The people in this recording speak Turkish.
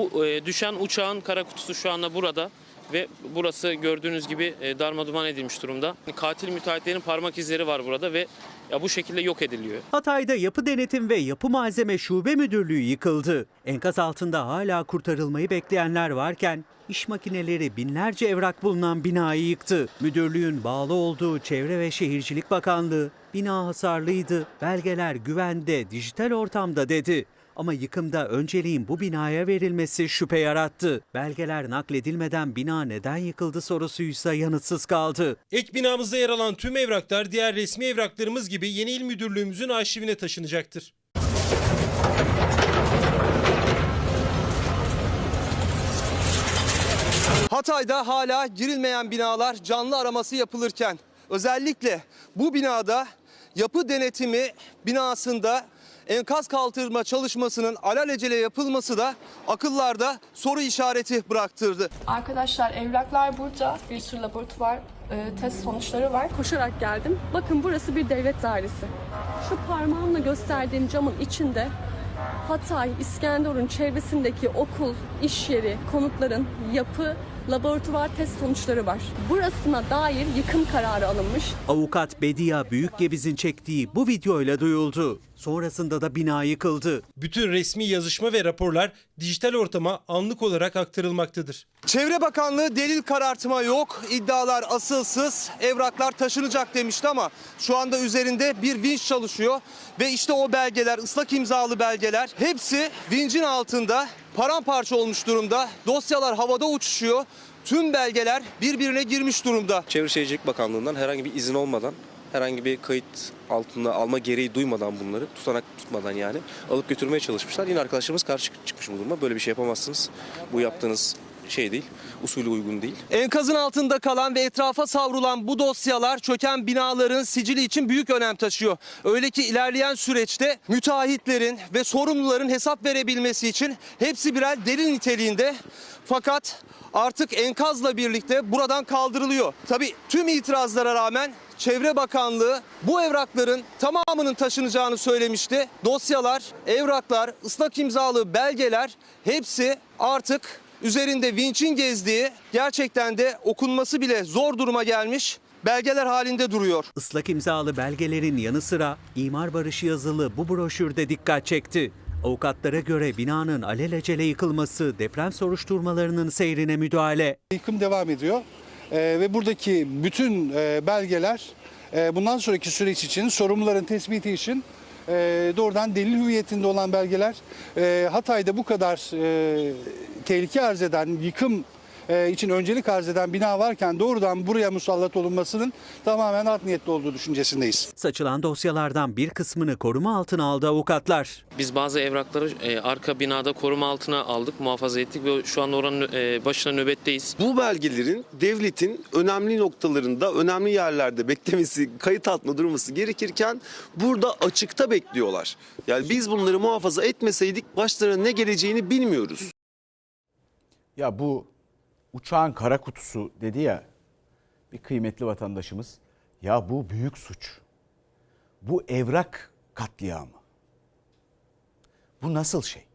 Bu e, düşen uçağın kara kutusu şu anda burada ve burası gördüğünüz gibi e, darmaduman edilmiş durumda. Katil müteahhitlerin parmak izleri var burada ve ya bu şekilde yok ediliyor. Hatay'da Yapı Denetim ve Yapı Malzeme Şube Müdürlüğü yıkıldı. Enkaz altında hala kurtarılmayı bekleyenler varken iş makineleri binlerce evrak bulunan binayı yıktı. Müdürlüğün bağlı olduğu Çevre ve Şehircilik Bakanlığı bina hasarlıydı, belgeler güvende, dijital ortamda dedi. Ama yıkımda önceliğin bu binaya verilmesi şüphe yarattı. Belgeler nakledilmeden bina neden yıkıldı sorusuysa yanıtsız kaldı. Ek binamızda yer alan tüm evraklar diğer resmi evraklarımız gibi yeni il müdürlüğümüzün arşivine taşınacaktır. Hatay'da hala girilmeyen binalar canlı araması yapılırken özellikle bu binada yapı denetimi binasında enkaz kaldırma çalışmasının alelacele yapılması da akıllarda soru işareti bıraktırdı. Arkadaşlar evraklar burada. Bir sürü laboratuvar e, test sonuçları var. koşarak geldim. Bakın burası bir devlet dairesi. Şu parmağımla gösterdiğim camın içinde Hatay, İskenderun çevresindeki okul, iş yeri, konutların yapı, laboratuvar test sonuçları var. Burasına dair yıkım kararı alınmış. Avukat Bedia Büyükgebiz'in çektiği bu videoyla duyuldu. Sonrasında da bina yıkıldı. Bütün resmi yazışma ve raporlar dijital ortama anlık olarak aktarılmaktadır. Çevre Bakanlığı delil karartma yok, iddialar asılsız, evraklar taşınacak demişti ama şu anda üzerinde bir vinç çalışıyor ve işte o belgeler, ıslak imzalı belgeler hepsi vincin altında paramparça olmuş durumda. Dosyalar havada uçuşuyor. Tüm belgeler birbirine girmiş durumda. Çevre Şehircilik Bakanlığı'ndan herhangi bir izin olmadan, herhangi bir kayıt altında alma gereği duymadan bunları, tutanak tutmadan yani alıp götürmeye çalışmışlar. Yine arkadaşlarımız karşı çıkmış bu duruma. Böyle bir şey yapamazsınız. Bu yaptığınız şey değil, usulü uygun değil. Enkazın altında kalan ve etrafa savrulan bu dosyalar çöken binaların sicili için büyük önem taşıyor. Öyle ki ilerleyen süreçte müteahhitlerin ve sorumluların hesap verebilmesi için hepsi birer delil niteliğinde. Fakat artık enkazla birlikte buradan kaldırılıyor. Tabii tüm itirazlara rağmen Çevre Bakanlığı bu evrakların tamamının taşınacağını söylemişti. Dosyalar, evraklar, ıslak imzalı belgeler hepsi artık üzerinde vinçin gezdiği gerçekten de okunması bile zor duruma gelmiş belgeler halinde duruyor. Islak imzalı belgelerin yanı sıra imar barışı yazılı bu broşürde dikkat çekti. Avukatlara göre binanın alelacele yıkılması deprem soruşturmalarının seyrine müdahale. Yıkım devam ediyor Ee, ve buradaki bütün e, belgeler e, bundan sonraki süreç için sorumluların tespiti için e, doğrudan delil hüviyetinde olan belgeler e, Hatay'da bu kadar e, tehlike arz eden yıkım için öncelik arz eden bina varken doğrudan buraya musallat olunmasının tamamen art niyetli olduğu düşüncesindeyiz. Saçılan dosyalardan bir kısmını koruma altına aldı avukatlar. Biz bazı evrakları e, arka binada koruma altına aldık, muhafaza ettik ve şu an oranın e, başına nöbetteyiz. Bu belgelerin devletin önemli noktalarında, önemli yerlerde beklemesi, kayıt altında durması gerekirken burada açıkta bekliyorlar. Yani biz bunları muhafaza etmeseydik başlarına ne geleceğini bilmiyoruz. Ya bu uçağın kara kutusu dedi ya bir kıymetli vatandaşımız. Ya bu büyük suç. Bu evrak katliamı. Bu nasıl şey?